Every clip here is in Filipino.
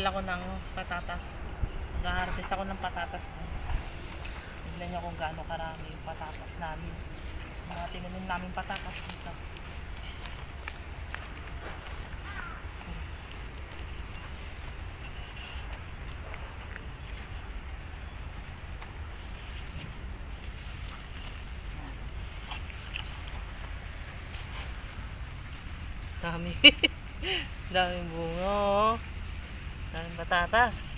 magbubungkal ako ng patatas. Mag-harvest ako ng patatas. Tignan niyo kung gaano karami yung patatas namin. Mga tinanim namin patatas dito. Dami. Daming bunga, oh. Patatas.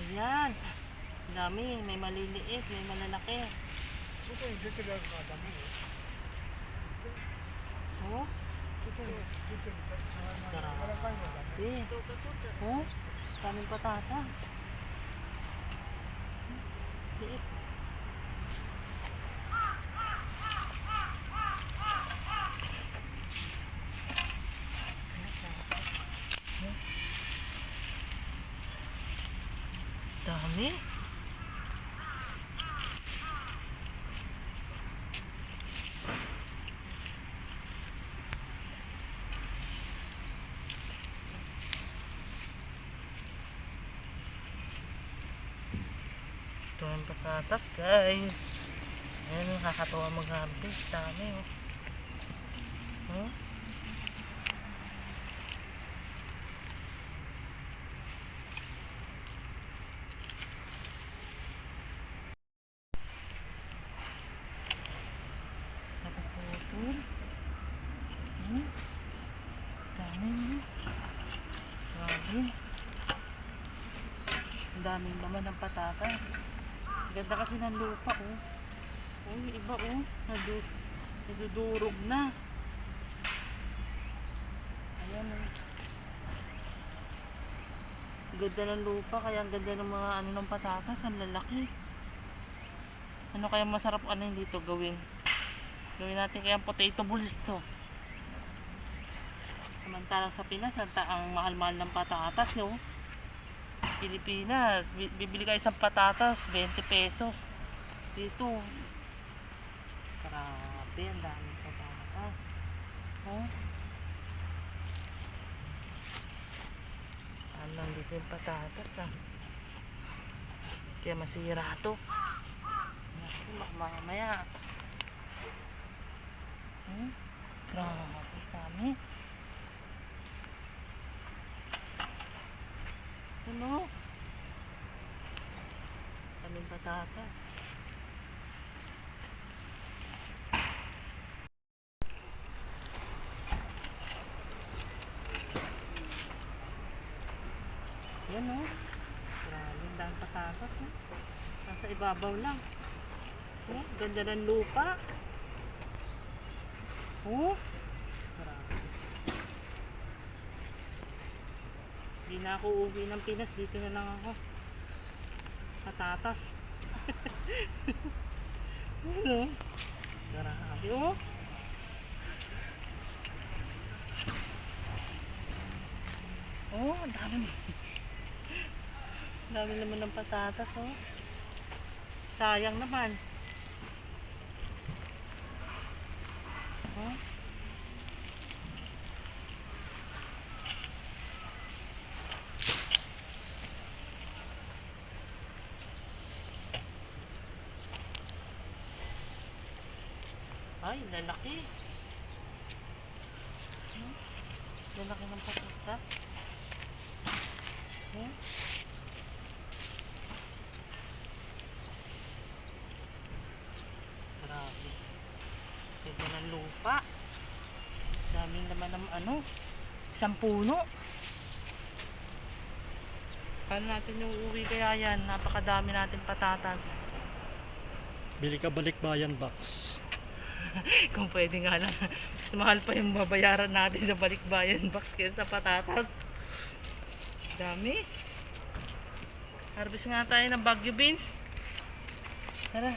Ayan. Dami. May maliliit, may malalaki. Oh, grabe. Oh, daming patatas. Liit. Dami. Ito ang patatas guys. Ayan, nakakatawa mag-harvest. Dami oh. Oh. Napuputol. Hmm. Dami oh. Grabe. Daming laman ng patatas. Ganda kasi ng lupa, oh. Oh, iba, oh. Nadu nadudurog na. Ayan, oh. Ganda ng lupa, kaya ang ganda ng mga ano ng patatas. Ang lalaki. Ano kaya masarap ano yung dito gawin? Gawin natin kaya potato balls to. Samantalang sa Pinas, ang, ang mahal-mahal ng patatas, no? Pilipinas, bi- bibili ka isang patatas, 20 pesos. Dito, grabe, ang daming patatas. Oh. Ano lang dito yung patatas, ah. Kaya masira to. Mamaya. Hmm? Grabe, dami. Ano? Kaming patatas. Yan o. Grabe, ang daming patatas. Oh. Nasa ibabaw lang. Oh, ganda ng lupa. Oh. Hindi na ako uwi ng Pinas. Dito na lang ako. Patatas. ano? Grabe oh. Oh, ang dami. Dami naman ng patatas oh. Sayang naman. Oh. Ay, lalaki. Hmm? Lalaki ng patatas. Hmm? Grabe. Ganda ng lupa. Daming naman ng ano, isang puno. Paano natin yung uwi kaya yan? Napakadami natin patatas. Bili ka balikbayan box. Kung pwede nga lang. Mas mahal pa yung babayaran natin sa balikbayan box kaysa sa patatas. Dami. Harvest nga tayo ng Baguio beans. Tara.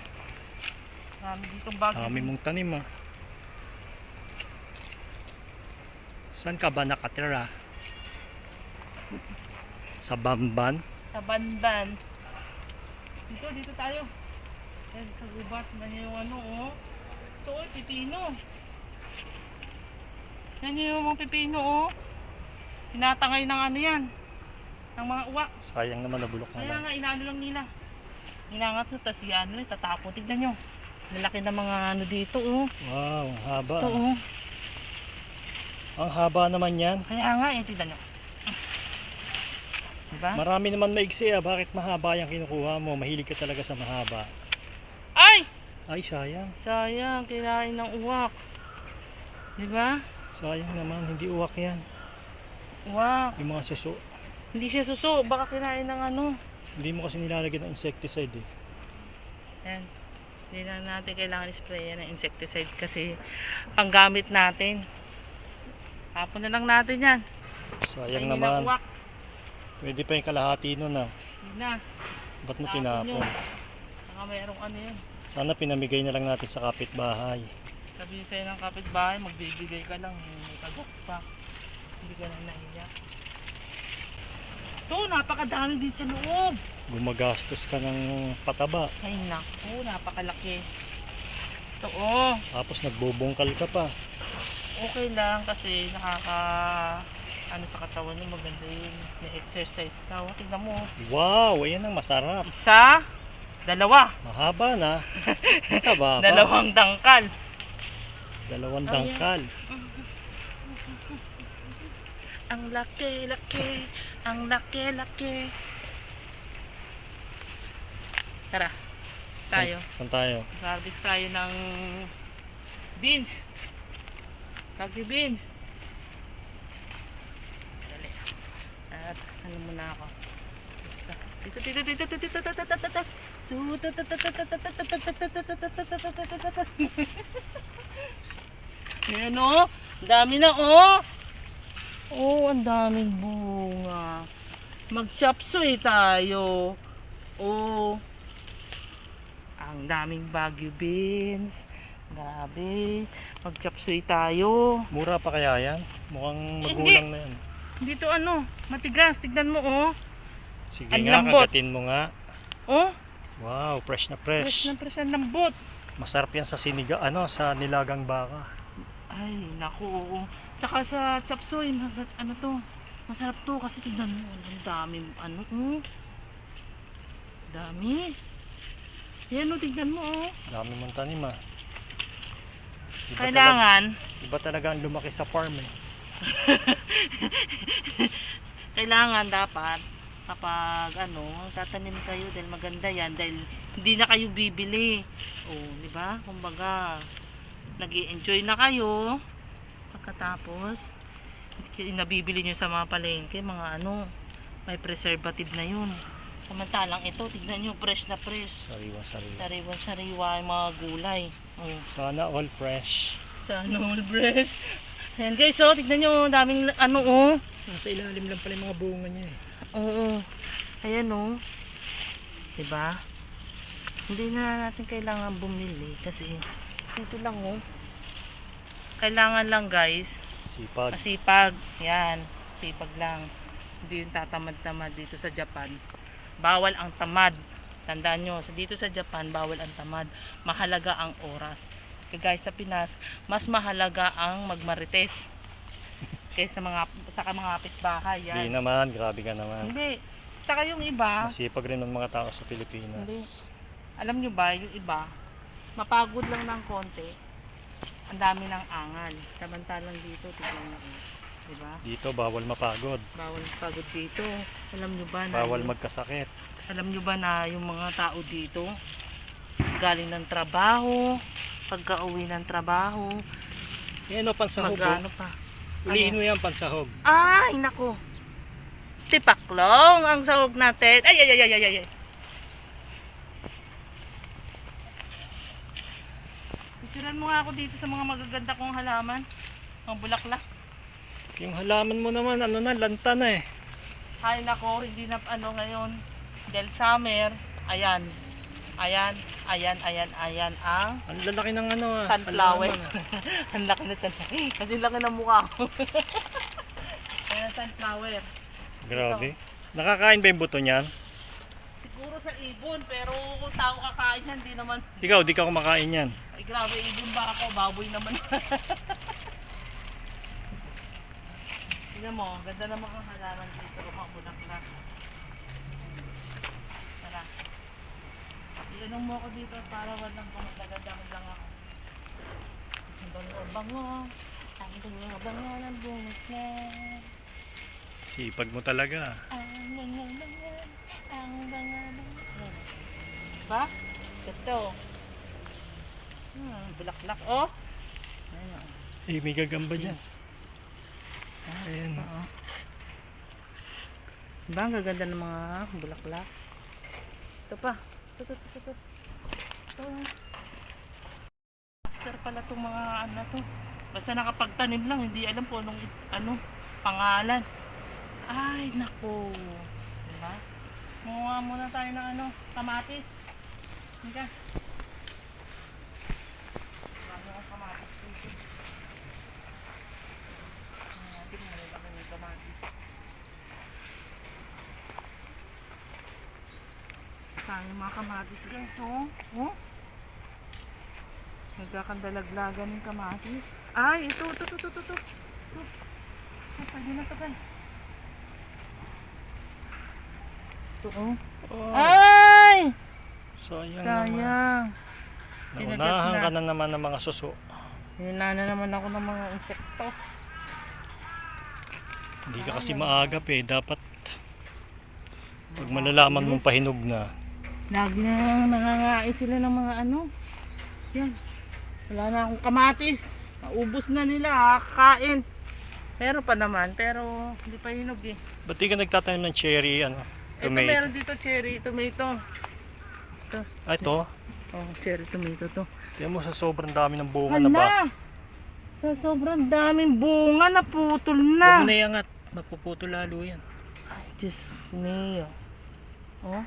Dami ditong Baguio Dami mong tanim ah. Saan ka ba nakatira? Sa Bamban? Sa bandan. Dito, dito tayo. Yan, sa gubat na yung ano, oh. Ito, oh, pipino. Yan yung mga pipino, oh. Tinatangay ng ano yan. Ng mga uwak. Sayang naman nabulok na Kaya lang. nga, inaano lang nila. Inangat na, tapos ano, eh, tatapon. Tignan nyo. Lalaki ng mga ano dito, oh. Wow, ang haba. Ito, oh. Ang haba naman yan. Kaya nga, eh, tignan nyo. Diba? Marami naman maigsi ah. Bakit mahaba yung kinukuha mo? Mahilig ka talaga sa mahaba. Ay! Ay, sayang. Sayang, kinain ng uwak. Diba? Sayang naman. Hindi uwak yan. Uwak. Yung mga suso. Hindi siya suso, baka kinain ng ano. Hindi mo kasi nilalagyan ng insecticide eh. Yan. Hindi na natin kailangan sprayan ng insecticide kasi panggamit natin. Tapon na lang natin yan. Sayang Kainin ng naman. uwak. Pwede pa yung kalahati nun ah. Hindi na. Ba't mo tinapon? Saka mayroong ano yun. Sana pinamigay na lang natin sa kapitbahay. Sabihin sa'yo ng kapitbahay, magbibigay ka lang. May tagok pa. Hindi ka na nahiya. Ito, napakadami din sa loob. Gumagastos ka ng pataba. Ay naku, napakalaki. Ito oh, Tapos nagbubungkal ka pa. okay lang kasi nakaka ano sa katawan mo maganda yun. May exercise ka. Oh, tingnan mo. Wow, ayan ang masarap. Isa, dalawa, Mahaba na. Mahaba dalawang dangkal. Dalawang Oh, dangkal. Ang laki, laki, ang laki, laki. Tara, tayo. Saan, saan tayo? Harvest tayo ng beans. Kagi beans. Dali. At ano muna ako. Dito, dito, dito, dito, dito, dito, dito, dito. Yan o. Ang dami na o. Oh, ang daming bunga. Mag-chop suey tayo. Oh. Ang daming Baguio beans. Grabe. Mag-chop suey tayo. Mura pa kaya yan? Mukhang Hindi. magulang na yan. Dito ano, matigas. Tignan mo oh. Sige Ang nga, lambot. kagatin mo nga. Oh, Wow, fresh na fresh fresh. na fresh ang lambot. Masarap yan sa siniga, ano, sa nilagang baka. Ay, naku, oo. Saka sa mag- ano to, masarap to kasi tignan mo, ang dami, ano, oh. Dami. Yan oh, tignan mo oh. Dami mong tanim ah. Iba Talaga, Kailangan, iba talaga ang lumaki sa farm eh. kailangan dapat kapag ano, tatanim kayo dahil maganda yan dahil hindi na kayo bibili. Oh, di ba? Kumbaga, nag enjoy na kayo. Pagkatapos, nabibili nyo sa mga palengke, mga ano, may preservative na yun. Samantalang ito, tignan nyo, fresh na fresh. Sariwa, sariwa. Sariwan sariwa yung mga gulay. Oh. Sana all fresh. Sa ano, fresh. Ayan guys, oh, tignan nyo, daming ano, oh. Nasa ilalim lang pala yung mga bunga niya eh. Oo. Ayan o. Diba? Hindi na natin kailangan bumili kasi dito lang o. Kailangan lang guys, Sipag. masipag. Yan, sipag lang. Hindi yung tatamad-tamad dito sa Japan. Bawal ang tamad. Tandaan nyo, sa dito sa Japan, bawal ang tamad. Mahalaga ang oras. Kaya guys, sa Pinas, mas mahalaga ang magmarites. Kaysa mga, sa mga kapitbahay. Yan. Hindi naman, grabe ka naman. Hindi. Saka yung iba, Masipag rin ng mga tao sa Pilipinas. alam nyo ba, yung iba, mapagod lang ng konti, ang dami ng angal. Samantalang dito, tignan nyo. eh. Diba? Dito, bawal mapagod. Bawal pagod dito. Alam nyo ba na, Bawal yung, magkasakit. alam nyo ba na yung mga tao dito, galing ng trabaho, pagka uwi ng trabaho, Yan o, pansahog. oh. magano pa. Ulihin mo yan, pansahog. Ay, nako. Tipaklong ang sahog natin. Ay, ay, ay, ay, ay, ay. Picturean mo nga ako dito sa mga magaganda kong halaman. Mga bulaklak. Yung halaman mo naman, ano na, lanta na eh. Ay, nako, hindi na ano ngayon. Dahil summer, ayan. Ayan, Ayan, ayan, ayan ang Ang lalaki ng ano ah. sunflower. halaman, ah. ang laki na sunflower. Kasi laki ng mukha ko. ayan ang sunflower. Grabe. Nakakain ba yung buto niyan? Siguro sa ibon, pero kung tao kakain yan, di naman. Ikaw, di ka kumakain yan. Ay grabe, ibon ba ako? Baboy naman. Tignan mo, ganda naman ang halaman dito. Mga bulaklak. Tara. Ianong mo ako dito para walang pamagadamag lang ako. Ang bango-bango. Ang bango-bango ng bulaklak. Sipag mo talaga. Ang bango-bango. Ang bango-bango. Diba? Ito. Hmm, bulaklak. Oh. Ayan. Eh, may gagamba dyan. Ayan. Oo. Diba ang gaganda ng mga bulaklak? Ito pa. Ito, ito, ito, ito. Ito. Master pala itong mga ano to. Basta nakapagtanim lang, hindi alam po anong ano, pangalan. Ay, nako. Diba? Munga muna tayo ng ano, kamatis. Hindi Marami akong kamatis dito. Tingnan natin, malalaki yung kamatis. Tayo mga kamatis guys, oh. Oh. Nagkakandalaglagan yung kamatis. Ay, ito, ito, ito, ito, ito. Ito, Ito, pwede na to guys. Ito, oh. Oh, Ay! sayang. Sayang. Naunahan Kinagat ka na. na naman ng mga suso. Hinana naman ako ng mga insekto. Hindi ka kasi maagap eh. Dapat pag malalaman mong pahinog na. Lagi na nangangain sila ng mga ano. Yan. Wala na akong kamatis. Naubos na nila. Kain. Pero pa naman. Pero hindi pa hinog eh. Ba't di ka nagtatanim ng cherry, ano? Ito Tomato. meron dito cherry tomato. Ah, ito. Oh, cherry tomato to. Tingnan mo sa sobrang dami ng bunga na ba. Hala! Sa sobrang daming bunga naputol Huwag na. mo na iangat. Mapuputo lalo yan. Ay, Diyos mio. Oh.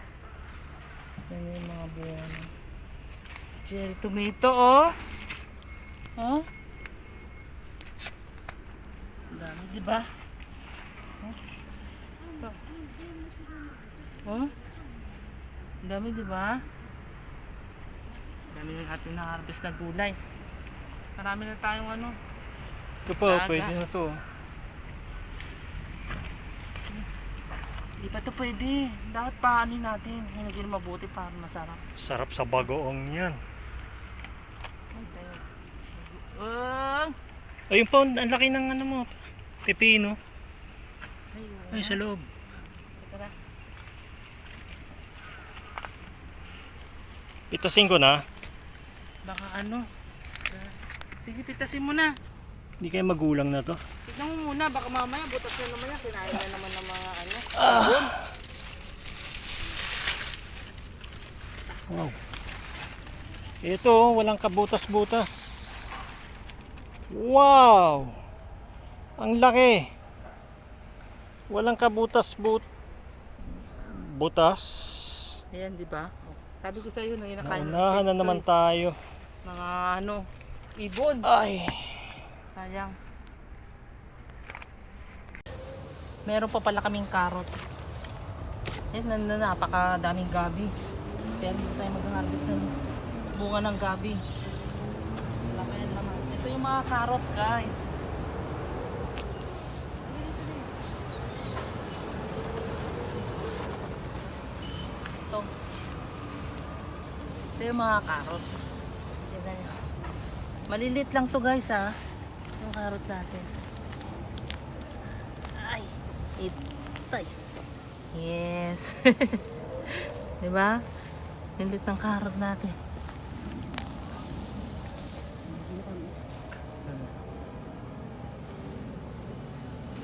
Yan yung mga bunga na. Cherry tomato, oh. Oh. Ang Dami, di ba? Oh. Oh. Ang Dami, di ba? Dami ng ating na-harvest na gulay. Marami na tayong ano. Ito pa, Daga. pwede na to. Pa ito pwede. Dapat paanin natin. Hinagin mabuti para masarap. Sarap sa bagoong yan. Uang! Ayun pa, ang laki ng ano mo. Pepino. Ay, sa loob. Tara. Pitasin ko na. Baka ano. Sige, pitasin mo na. Hindi kayo magulang na to. Tignan mo muna. Baka mamaya butas na naman yan. Kinain na naman ng mga Wow. Ito, oh, walang kabutas-butas. Wow! Ang laki. Walang kabutas-but butas. Ayan, di ba? Sabi ko sa iyo, nang inakain Naunahan na naman tayo. Mga ano, ibon. Ay, Sayang. Meron pa pala kaming karot. Yan, na, na, napakadaming gabi. Pero hindi tayo mag-harvest ng bunga ng gabi. Wala pa yan. Ito yung mga karot, guys. Ito. Ito yung mga karot. Tignan nyo. Malilit lang to guys ha. Yung carrot natin. Ay, itay. Yes. 'Di ba? Lilit ng carrot natin.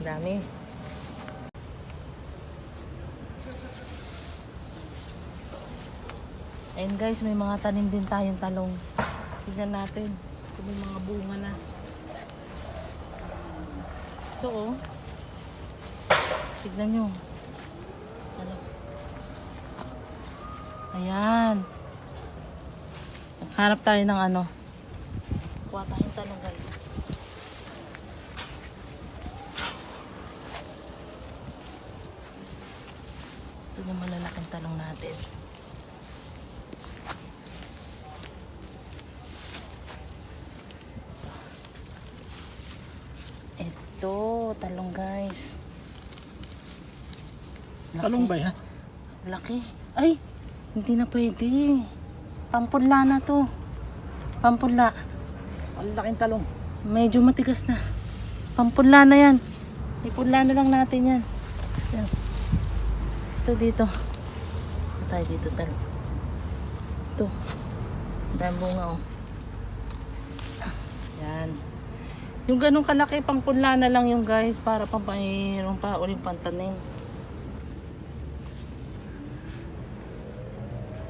Dami. And guys, may mga tanim din tayong talong. Tignan natin. Ito mga bunga na. Ito oh. Tignan nyo. Ano? Ayan. Hanap tayo ng ano. Kuha tayong talong guys. Ito yung malalaking talong natin. Ito, talong guys. Talong ba yan? Laki. Ay, hindi na pwede. Pampula na to. Pampula. Ang laking talong. Medyo matigas na. Pampula na yan. Ipula na lang natin yan. yan. Ito dito. Ito tayo dito talo. Ito. Dahil bunga oh. Yan. Yung ganong kalaki, pangpunla na lang yung guys para pampahirong pa uling pantanim.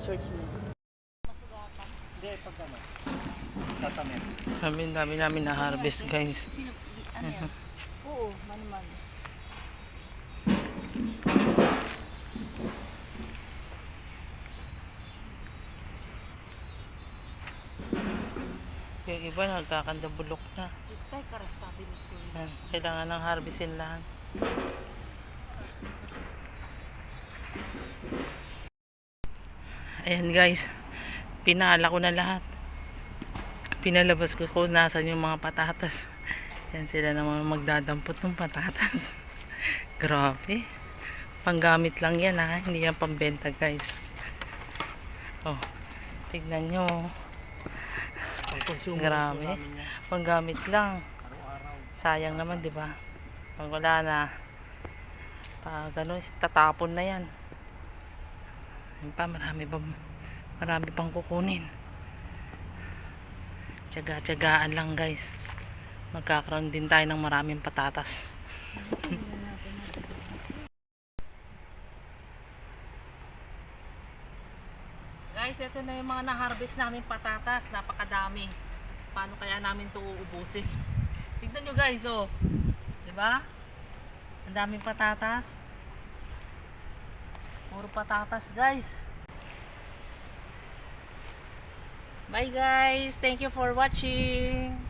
Search mo. Hindi, pag ano. Tatamin. Dami, dami namin na harvest guys. Oo, man-man. Yung iba nagkakanda bulok na. Tay, karas sabi ni Kuya. Yan, kailangan ng harvestin lahat. Ayan guys, pinala ko na lahat. Pinalabas ko kung nasan yung mga patatas. Yan sila naman magdadampot ng patatas. Grabe. Panggamit lang yan ha, hindi yan pambenta guys. Oh, tignan nyo. Grabe. Panggamit lang. Sayang naman, di ba? Pag wala na, pag ano, tatapon na yan. Yun pa, marami pa, marami pang kukunin. Tiyaga-tiyagaan lang, guys. Magkakaroon din tayo ng maraming patatas. guys, ito na yung mga na-harvest namin patatas. Napakadami. Paano kaya namin ito uubusin? Tignan nyo guys, oh. Diba? Ang daming patatas. Puro patatas, guys. Bye guys. Thank you for watching.